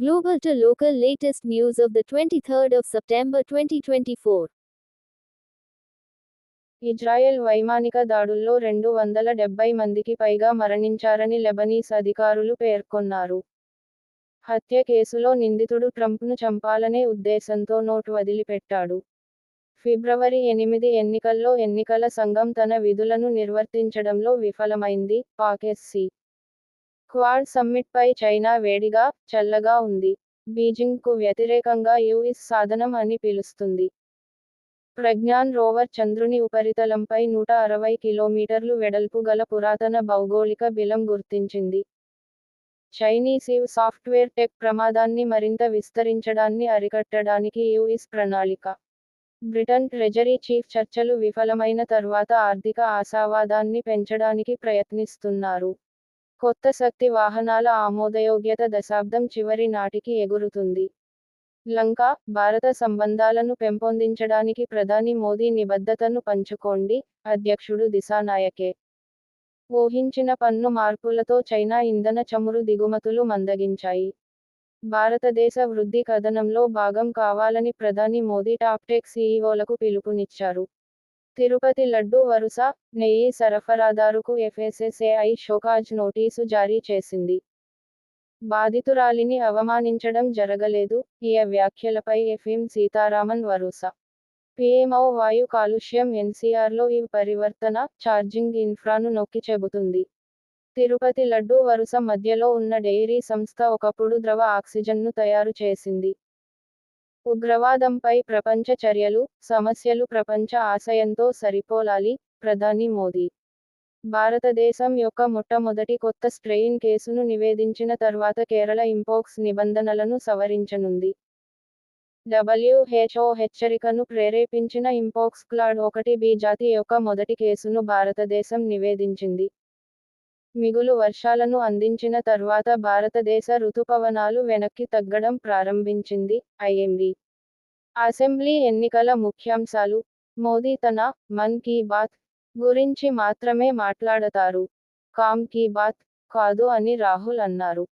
Global to local latest news of the 23rd of September 2024. Israel వైమానిక దాడుల్లో రెండు వందల డెబ్బై మందికి పైగా మరణించారని లెబనీస్ అధికారులు పేర్కొన్నారు. హత్య కేసులో నిందితుడు ట్రంప్ను చంపాలనే ఉద్దేశంతో నోట్ వదిలిపెట్టాడు. ఫిబ్రవరి ఎనిమిది ఎన్నికల్లో ఎన్నికల సంఘం తన విధులను నిర్వర్తించడంలో విఫలమైంది పాకెస్సీ క్వాడ్ సమ్మిట్పై చైనా వేడిగా చల్లగా ఉంది. బీజింగ్కు వ్యతిరేకంగా యుఎస్ సాధనం అని పిలుస్తుంది. ప్రజ్ఞాన్ రోవర్ చంద్రుని ఉపరితలంపై నూట అరవై కిలోమీటర్లు వెడల్పు గల పురాతన భౌగోళిక బిలం గుర్తించింది. చైనీసివ్ సాఫ్ట్వేర్ టెక్ ప్రమాదాన్ని మరింత విస్తరించడాన్ని అరికట్టడానికి యుఎస్ ప్రణాళిక. బ్రిటన్ ట్రెజరీ చీఫ్ చర్చలు విఫలమైన తర్వాత ఆర్థిక ఆశావాదాన్ని పెంచడానికి ప్రయత్నిస్తున్నారు. కొత్త శక్తి వాహనాల ఆమోదయోగ్యత దశాబ్దం చివరి నాటికి ఎగురుతుంది. లంక భారత సంబంధాలను పెంపొందించడానికి ప్రధాని మోదీ నిబద్ధతను పంచుకోండి అధ్యక్షుడు దిశానాయకే. ఊహించిన పన్ను మార్పులతో చైనా ఇంధన చమురు దిగుమతులు మందగించాయి. భారతదేశ వృద్ధి కథనంలో భాగం కావాలని ప్రధాని మోదీ టాప్టెక్ సీఈఓలకు పిలుపునిచ్చారు. తిరుపతి లడ్డు వరుస నెయ్యి సరఫరాదారుకు ఎఫ్ఎస్ఎస్ఏఐ షోకాజ్ నోటీసు జారీ చేసింది. బాధితురాలిని అవమానించడం జరగలేదు ఈ వ్యాఖ్యలపై ఎఫ్ఎం సీతారామన్ వరుస. పిఎంఓ వాయు కాలుష్యం ఎన్సీఆర్లో ఈ పరివర్తన ఛార్జింగ్ ఇన్ఫ్రాను నొక్కి చెబుతుంది. తిరుపతి లడ్డు వరుస మధ్యలో ఉన్న డెయిరీ సంస్థ ఒకప్పుడు ద్రవ ఆక్సిజన్ను తయారు చేసింది. ఉగ్రవాదంపై ప్రపంచ చర్యలు సమస్యలు ప్రపంచ ఆశయంతో సరిపోలాలి ప్రధాని మోదీ. భారతదేశం యొక్క మొట్టమొదటి కొత్త స్ట్రెయిన్ కేసును నివేదించిన తర్వాత కేరళ ఇంపోక్స్ నిబంధనలను సవరించనుంది. డబ్ల్యూహెచ్ఓ హెచ్చరికను ప్రేరేపించిన ఇంపోక్స్ క్లాడ్ ఒకటి బి జాతి యొక్క మొదటి కేసును భారతదేశం నివేదించింది. మిగులు వర్షాలను అందించిన తర్వాత భారతదేశ రుతుపవనాలు వెనక్కి తగ్గడం ప్రారంభించింది ఐఎండి. అసెంబ్లీ ఎన్నికల ముఖ్యాంశాలు మోదీ తన మన్ కీ బాత్ గురించి మాత్రమే మాట్లాడతారు. కామ్ కీ బాత్ కాదు అని రాహుల్ అన్నారు.